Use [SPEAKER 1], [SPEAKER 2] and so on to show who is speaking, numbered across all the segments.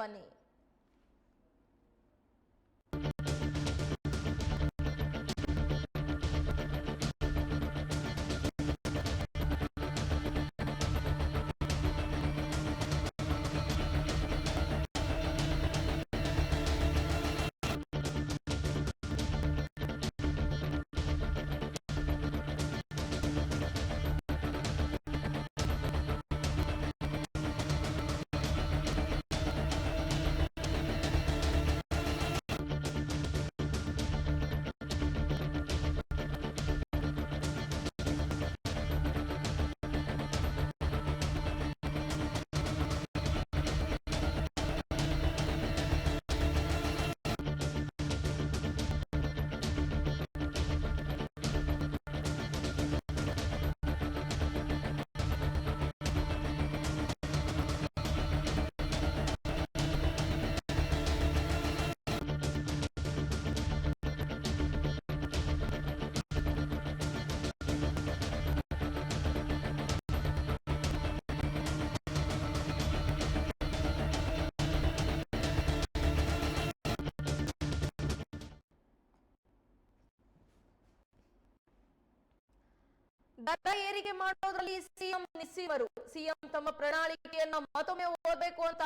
[SPEAKER 1] बने ದರ ಏರಿಕೆ ಮಾಡೋದ್ರಲ್ಲಿ ಸಿಎಂ ನಿಸ್ಸಿವರು ಸಿಎಂ ತಮ್ಮ ಪ್ರಣಾಳಿಕೆಯನ್ನ ಮತ್ತೊಮ್ಮೆ ಓದಬೇಕು ಅಂತ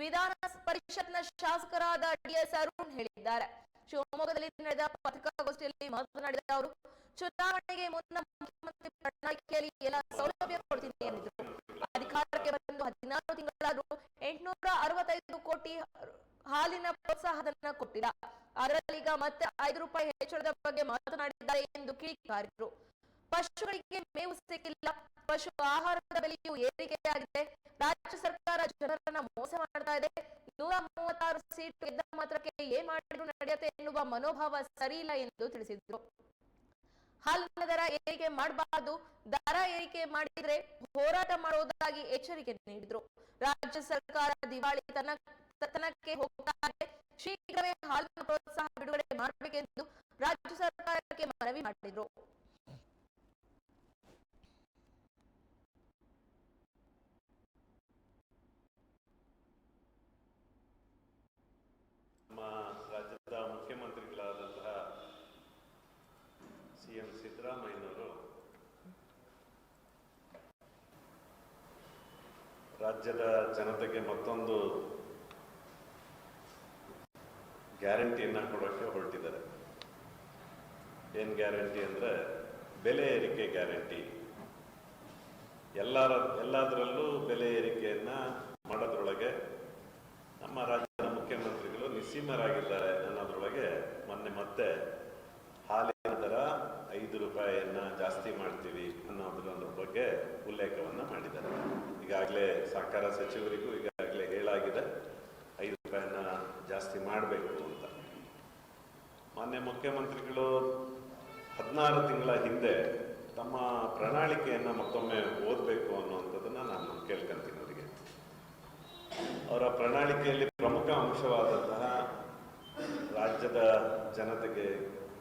[SPEAKER 1] ವಿಧಾನ ಪರಿಷತ್ನ ಶಾಸಕರಾದ ಡಿಎಸ್ ಅರುಣ್ ಹೇಳಿದ್ದಾರೆ. ಶಿವಮೊಗ್ಗದಲ್ಲಿ ನಡೆದ ಪತ್ರಿಕಾಗೋಷ್ಠಿಯಲ್ಲಿ ಮಾತನಾಡಿದ ಅವರು, ಚುನಾವಣೆಗೆ ಮುನ್ನ ಮುಖ್ಯಮಂತ್ರಿ ಪ್ರಣಾಳಿಕೆಯಲ್ಲಿ ಎಲ್ಲ ಸೌಲಭ್ಯ ಕೊಡ್ತೀನಿ ಎಂದಿದ್ರು. ಅಧಿಕಾರಕ್ಕೆ ಬಂದು ಹದಿನಾರು ತಿಂಗಳಾದ್ರೂ ಎಂಟುನೂರ ಅರವತ್ತೈದು ಕೋಟಿ ಹಾಲಿನ ಪ್ರೋತ್ಸಾಹಧನ ಕೊಟ್ಟಿಲ್ಲ. ಅದರಲ್ಲೀಗ ಮತ್ತೆ ಐದು ರೂಪಾಯಿ ಹೆಚ್ಚಳದ ಬಗ್ಗೆ ಮಾತನಾಡಿದ್ದಾರೆ ಎಂದು ಕಿಡಿಕಾರಿದ್ರು. ಪಶುಗಳಿಗೆ ಮೇವು ಸಿಕ್ಕಿಲ್ಲ. ಪಶು ಆಹಾರದ ಬೆಲೆಯೂ ಏರಿಕೆಯಾಗಿದೆ. ರಾಜ್ಯ ಸರ್ಕಾರ ಜನರನ್ನ ಮೋಸ ಮಾಡ್ತಾ ಇದೆ. ನೂರ ಮೂವತ್ತಾರು ಸೀಟು ಗೆದ್ದ ಮಾತ್ರಕ್ಕೆ ಏನ್ ಮಾಡಿದ್ರು ನಡೆಯುತ್ತೆ ಎನ್ನುವ ಮನೋಭಾವ ಸರಿಯಿಲ್ಲ ಎಂದು ತಿಳಿಸಿದ್ರು. ಹಾಲಿನ ದರ ಏರಿಕೆ ಮಾಡಬಾರದು. ದರ ಏರಿಕೆ ಮಾಡಿದ್ರೆ ಹೋರಾಟ ಮಾಡುವುದಾಗಿ ಎಚ್ಚರಿಕೆ ನೀಡಿದ್ರು. ರಾಜ್ಯ ಸರ್ಕಾರ ದಿವಾಳಿ ತನ್ನ ತನಕ್ಕೆ ಹೋಗ್ತಾ ಇದೆ. ಶೀಘ್ರವೇ ಹಾಲಿನ ಪ್ರೋತ್ಸಾಹ ಬಿಡುಗಡೆ ಮಾಡಬೇಕೆಂದು ರಾಜ್ಯ ಸರ್ಕಾರಕ್ಕೆ ಮನವಿ ಮಾಡಿದ್ರು.
[SPEAKER 2] ನಮ್ಮ ರಾಜ್ಯದ ಮುಖ್ಯಮಂತ್ರಿಗಳಾದಂತಹ ಸಿ ಎಂ ರಾಜ್ಯದ ಜನತೆಗೆ ಮತ್ತೊಂದು ಗ್ಯಾರಂಟಿಯನ್ನ ಕೊಡೋಕ್ಕೆ ಹೊರಟಿದ್ದಾರೆ. ಏನ್ ಗ್ಯಾರಂಟಿ ಅಂದ್ರೆ ಬೆಲೆ ಏರಿಕೆ ಗ್ಯಾರಂಟಿ. ಎಲ್ಲರ ಎಲ್ಲದರಲ್ಲೂ ಬೆಲೆ ಏರಿಕೆಯನ್ನ ಮಾಡೋದ್ರೊಳಗೆ ನಮ್ಮ ರಾಜ್ಯದ ನಿಸ್ಸೀಮರಾಗಿದ್ದಾರೆ ಅನ್ನೋದ್ರೊಳಗೆ ಮೊನ್ನೆ ಮತ್ತೆ ಹಾಲಿನ ದರ ಐದು ರೂಪಾಯಿಯನ್ನ ಜಾಸ್ತಿ ಮಾಡ್ತೀವಿ ಅನ್ನೋದ್ರ ಬಗ್ಗೆ ಉಲ್ಲೇಖವನ್ನ ಮಾಡಿದ್ದಾರೆ. ಈಗಾಗಲೇ ಸಹಕಾರ ಸಚಿವರಿಗೂ ಈಗಾಗಲೇ ಹೇಳಾಗಿದೆ, ಐದು ರೂಪಾಯಿಯನ್ನ ಜಾಸ್ತಿ ಮಾಡಬೇಕು ಅಂತ. ಮೊನ್ನೆ ಮುಖ್ಯಮಂತ್ರಿಗಳು ಹದಿನಾರು ತಿಂಗಳ ಹಿಂದೆ ತಮ್ಮ ಪ್ರಣಾಳಿಕೆಯನ್ನ ಮತ್ತೊಮ್ಮೆ ಓದಬೇಕು ಅನ್ನುವಂಥದ್ದನ್ನ ನಾನು ಕೇಳ್ಕೊಂತೀನಿ ಅವರಿಗೆ. ಅವರ ಪ್ರಣಾಳಿಕೆಯಲ್ಲಿ ಪ್ರಮುಖ ಅಂಶವಾದಂತಹ ರಾಜ್ಯದ ಜನತೆಗೆ,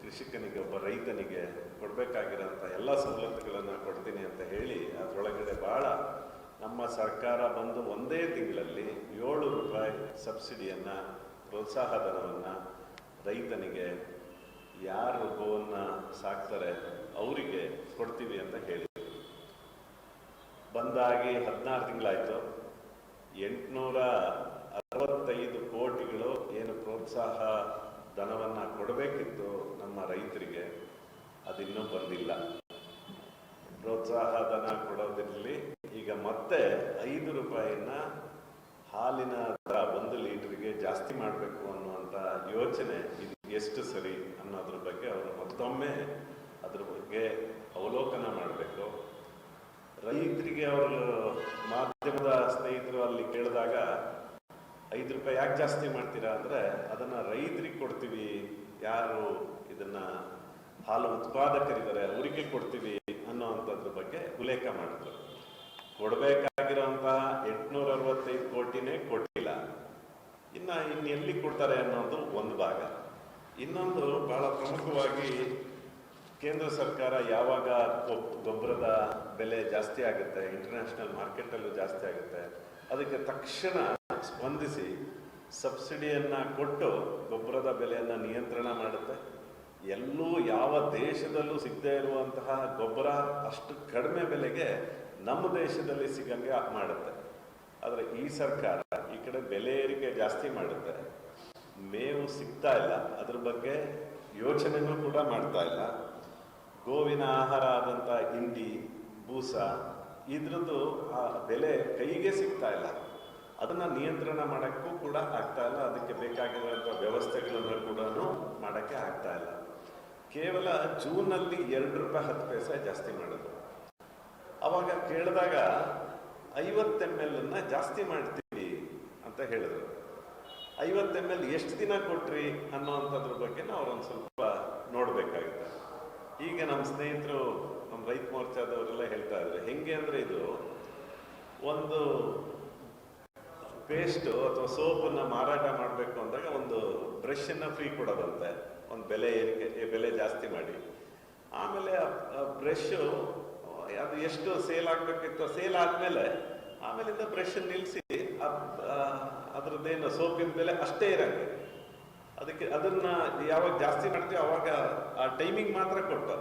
[SPEAKER 2] ಕೃಷಿಕನಿಗೆ, ಒಬ್ಬ ರೈತನಿಗೆ ಕೊಡಬೇಕಾಗಿರೋಂಥ ಎಲ್ಲ ಸವಲತ್ತುಗಳನ್ನು ಕೊಡ್ತೀನಿ ಅಂತ ಹೇಳಿ ಅದರೊಳಗಡೆ ಭಾಳ ನಮ್ಮ ಸರ್ಕಾರ ಬಂದು ಒಂದೇ ತಿಂಗಳಲ್ಲಿ ಏಳು ರೂಪಾಯಿ ಸಬ್ಸಿಡಿಯನ್ನು ಪ್ರೋತ್ಸಾಹ ಧನವನ್ನು ರೈತನಿಗೆ, ಯಾರು ಗೋವನ್ನು ಸಾಕ್ತಾರೆ ಅವರಿಗೆ ಕೊಡ್ತೀವಿ ಅಂತ ಹೇಳಿ. ಬಂದಾಗಿ ಹದಿನಾರು ತಿಂಗಳಾಯಿತು. ಎಂಟುನೂರ ಅರವತ್ತೈದು ಕೋಟಿಗಳು ಏನು ಪ್ರೋತ್ಸಾಹ ಧನವನ್ನ ಕೊಡಬೇಕಿತ್ತು ನಮ್ಮ ರೈತರಿಗೆ ಅದಿನ್ನೂ ಬಂದಿಲ್ಲ ಪ್ರೋತ್ಸಾಹ ಧನ ಕೊಡೋದಿರಲಿ, ಈಗ ಮತ್ತೆ ಐದು ರೂಪಾಯಿನ ಹಾಲಿನ ದರ ಒಂದು ಲೀಟ್ರಿಗೆ ಜಾಸ್ತಿ ಮಾಡಬೇಕು ಅನ್ನುವಂಥ ಯೋಚನೆ ಇದು ಎಷ್ಟು ಸರಿ ಅನ್ನೋದ್ರ ಬಗ್ಗೆ ಅವರು ಮತ್ತೊಮ್ಮೆ ಅದ್ರ ಬಗ್ಗೆ ಅವಲೋಕನ ಮಾಡಬೇಕು. ರೈತರಿಗೆ ಅವರು ಮಾಧ್ಯಮದ ಸ್ನೇಹಿತರು ಅಲ್ಲಿ ಕೇಳಿದಾಗ ಐದು ರೂಪಾಯಿ ಯಾಕೆ ಜಾಸ್ತಿ ಮಾಡ್ತೀರಾ ಅಂದರೆ ಅದನ್ನು ರೈತರಿಗೆ ಕೊಡ್ತೀವಿ, ಯಾರು ಇದನ್ನು ಹಾಲು ಉತ್ಪಾದಕರಿದ್ದಾರೆ ಅವರಿಗೆ ಕೊಡ್ತೀವಿ ಅನ್ನೋವಂಥದ್ರ ಬಗ್ಗೆ ಉಲ್ಲೇಖ ಮಾಡಿದ್ರು. ಕೊಡಬೇಕಾಗಿರೋಂತಹ ಎಂಟುನೂರ ಅರವತ್ತೈದು ಕೋಟಿನೇ ಕೊಟ್ಟಿಲ್ಲ. ಇನ್ನು ಇನ್ನು ಎಲ್ಲಿ ಕೊಡ್ತಾರೆ ಅನ್ನೋದು ಒಂದು ಭಾಗ. ಇನ್ನೊಂದು ಬಹಳ ಪ್ರಮುಖವಾಗಿ ಕೇಂದ್ರ ಸರ್ಕಾರ ಯಾವಾಗ ಗೊಬ್ಬರದ ಬೆಲೆ ಜಾಸ್ತಿ ಆಗುತ್ತೆ ಇಂಟರ್ನ್ಯಾಷನಲ್ ಮಾರ್ಕೆಟಲ್ಲೂ ಜಾಸ್ತಿ ಆಗುತ್ತೆ, ಅದಕ್ಕೆ ತಕ್ಷಣ ಸ್ಪಂದಿಸಿ ಸಬ್ಸಿಡಿಯನ್ನು ಕೊಟ್ಟು ಗೊಬ್ಬರದ ಬೆಲೆಯನ್ನು ನಿಯಂತ್ರಣ ಮಾಡುತ್ತೆ. ಎಲ್ಲೂ ಯಾವ ದೇಶದಲ್ಲೂ ಸಿಗದೇ ಇರುವಂತಹ ಗೊಬ್ಬರ ಅಷ್ಟು ಕಡಿಮೆ ಬೆಲೆಗೆ ನಮ್ಮ ದೇಶದಲ್ಲಿ ಸಿಗಂಗೆ ಮಾಡುತ್ತೆ. ಆದರೆ ಈ ಸರ್ಕಾರ ಈ ಕಡೆ ಬೆಲೆ ಏರಿಕೆ ಜಾಸ್ತಿ ಮಾಡುತ್ತೆ. ಮೇವು ಸಿಗ್ತಾ ಇಲ್ಲ. ಅದ್ರ ಬಗ್ಗೆ ಯೋಚನೆಗಳು ಕೂಡ ಮಾಡ್ತಾ ಇಲ್ಲ. ಗೋವಿನ ಆಹಾರ ಆದಂಥ ಹಿಂಡಿ, ಬೂಸ, ಇದ್ರದ್ದು ಆ ಬೆಲೆ ಕೈಗೆ ಸಿಗ್ತಾ ಇಲ್ಲ. ಅದನ್ನ ನಿಯಂತ್ರಣ ಮಾಡೋಕ್ಕೂ ಕೂಡ ಆಗ್ತಾ ಇಲ್ಲ. ಅದಕ್ಕೆ ಬೇಕಾಗಿರುವಂಥ ವ್ಯವಸ್ಥೆಗಳನ್ನು ಕೂಡ ಮಾಡೋಕ್ಕೆ ಆಗ್ತಾ ಇಲ್ಲ. ಕೇವಲ ಜೂನಲ್ಲಿ ಎರಡು ರೂಪಾಯಿ ಹತ್ತು ಪೈಸೆ ಜಾಸ್ತಿ ಮಾಡಿದ್ರು. ಅವಾಗ ಕೇಳಿದಾಗ ಐವತ್ತು ಎಂ ಎಲ್ ಅನ್ನ ಜಾಸ್ತಿ ಮಾಡ್ತೀವಿ ಅಂತ ಹೇಳಿದ್ರು. ಐವತ್ತು ಎಂ ಎಲ್ ಎಷ್ಟು ದಿನ ಕೊಟ್ರಿ ಅನ್ನೋವಂಥದ್ರ ಬಗ್ಗೆ ಅವ್ರೊಂದು ಸ್ವಲ್ಪ ನೋಡಬೇಕಾಗುತ್ತೆ. ಈಗ ನಮ್ಮ ಸ್ನೇಹಿತರು, ನಮ್ಮ ರೈತ ಮೋರ್ಚಾದವರೆಲ್ಲ ಹೇಳ್ತಾ ಇದ್ರು. ಹೆಂಗೆ ಅಂದರೆ ಇದು ಒಂದು ಪೇಸ್ಟು ಅಥವಾ ಸೋಪನ್ನು ಮಾರಾಟ ಮಾಡಬೇಕು ಅಂದಾಗ ಒಂದು ಬ್ರಷನ್ನು ಫ್ರೀ ಕೊಡೋದಂತೆ. ಒಂದು ಬೆಲೆ ಏರಿಕೆ ಬೆಲೆ ಜಾಸ್ತಿ ಮಾಡಿ. ಆಮೇಲೆ ಬ್ರಷು ಅದು ಎಷ್ಟು ಸೇಲ್ ಆಗಬೇಕಿತ್ತು, ಸೇಲ್ ಆದಮೇಲೆ, ಆಮೇಲಿಂದ ಬ್ರಷ್ ನಿಲ್ಲಿಸಿ ಅದ್ರದ್ದೇನು ಸೋಪಿನ ಬೆಲೆ ಅಷ್ಟೇ ಇರಂಗೆ. ಅದಕ್ಕೆ ಅದನ್ನ ಯಾವಾಗ ಜಾಸ್ತಿ ಮಾಡ್ತೀವಿ ಅವಾಗ ಆ ಟೈಮಿಂಗ್ ಮಾತ್ರ ಕೊಟ್ಟು,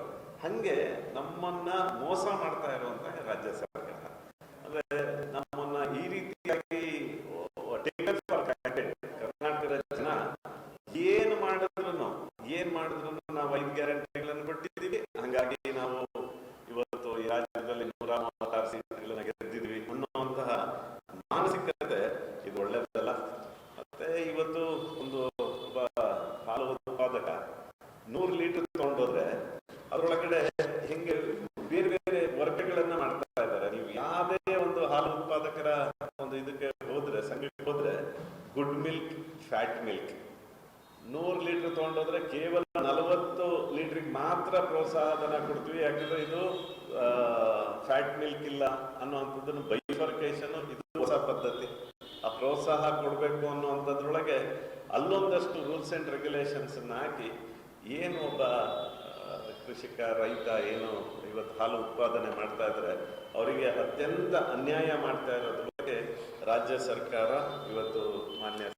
[SPEAKER 2] ಹಂಗೆ ನಮ್ಮನ್ನ ಮೋಸ ಮಾಡ್ತಾ ಇರುವಂತಹ ರಾಜ್ಯ ಸರ್ಕಾರ. ಅಂದ್ರೆ ಈ ರೀತಿಯಾಗಿ taken for granted. ಕರ್ನಾಟಕದ ಜನ ಏನು ಮಾಡಿದ್ರು ಏನ್ ಮಾಡಿದ್ರು ನಾವು ಐದು ಗ್ಯಾರಂಟಿಗಳನ್ನು ಕೊಟ್ಟಿದ್ದೀವಿ. ಹಂಗಾಗಿ ನಾವು ಇವತ್ತು ಈ ರಾಜ್ಯದಲ್ಲಿ ನೂರ ಮೂವತ್ತಾರು ಸೀಟ್ಗಳನ್ನ ಗೆದ್ದಿದ್ವಿ ಅನ್ನುವಂತಹ ಮಾನಸಿಕತೆ ಇದು ಒಳ್ಳೆಯದಲ್ಲ ಮತ್ತೆ ಇವತ್ತು ಒಂದು ಒಬ್ಬ ಹಾಲು ಉತ್ಪಾದಕ ನೂರು ಲೀಟರ್ ತಗೊಂಡೋದ್ರೆ ಅದರೊಳಗಡೆ ಹೆಂಗೆ ಬೇರೆ ಬೇರೆ ವರ್ಗಗಳನ್ನ ಮಾಡ್ತಾ ಇದ್ದಾರೆ. ನೀವು ಯಾವುದೇ ಒಂದು ಹಾಲು ಉತ್ಪಾದಕರ ಒಂದು ಇದಕ್ಕೆ ಹೋದ್ರೆ, ಸಂಘಕ್ಕೆ ಹೋದ್ರೆ ಗುಡ್ ಮಿಲ್ಕ್ ಫ್ಯಾಟ್ ಮಿಲ್ಕ್ ನೂರು ಲೀಟರ್ ತಗೊಂಡೋದ್ರೆ ಕೇವಲ ನಲವತ್ತು ಲೀಟ್ರಿಗೆ ಮಾತ್ರ ಪ್ರೋತ್ಸಾಹಧನ ಕೊಡ್ತೀವಿ. ಯಾಕಂದ್ರೆ ಇದು ಫ್ಯಾಟ್ ಮಿಲ್ಕ್ ಇಲ್ಲ ಅನ್ನುವಂಥದ್ದನ್ನು ಬೈಫರ್ಕೇಶನ್ ಇದು ಹೊಸ ಪದ್ಧತಿ. ಆ ಪ್ರೋತ್ಸಾಹ ಕೊಡಬೇಕು ಅನ್ನುವಂಥದ್ರೊಳಗೆ ಅಲ್ಲೊಂದಷ್ಟು ರೂಲ್ಸ್ ಅಂಡ್ ರೆಗ್ಯುಲೇಷನ್ಸ್ ಹಾಕಿ, ಏನು ಒಬ್ಬ ಕೃಷಿಕ, ರೈತ ಏನು ಇವತ್ತು ಹಾಲು ಉತ್ಪಾದನೆ ಮಾಡ್ತಾ ಇದ್ರೆ, ಅವರಿಗೆ ಅತ್ಯಂತ ಅನ್ಯಾಯ ಮಾಡ್ತಾ ಇರೋದ್ರ ಬಗ್ಗೆ ರಾಜ್ಯ ಸರ್ಕಾರ ಇವತ್ತು ಮಾನ್ಯ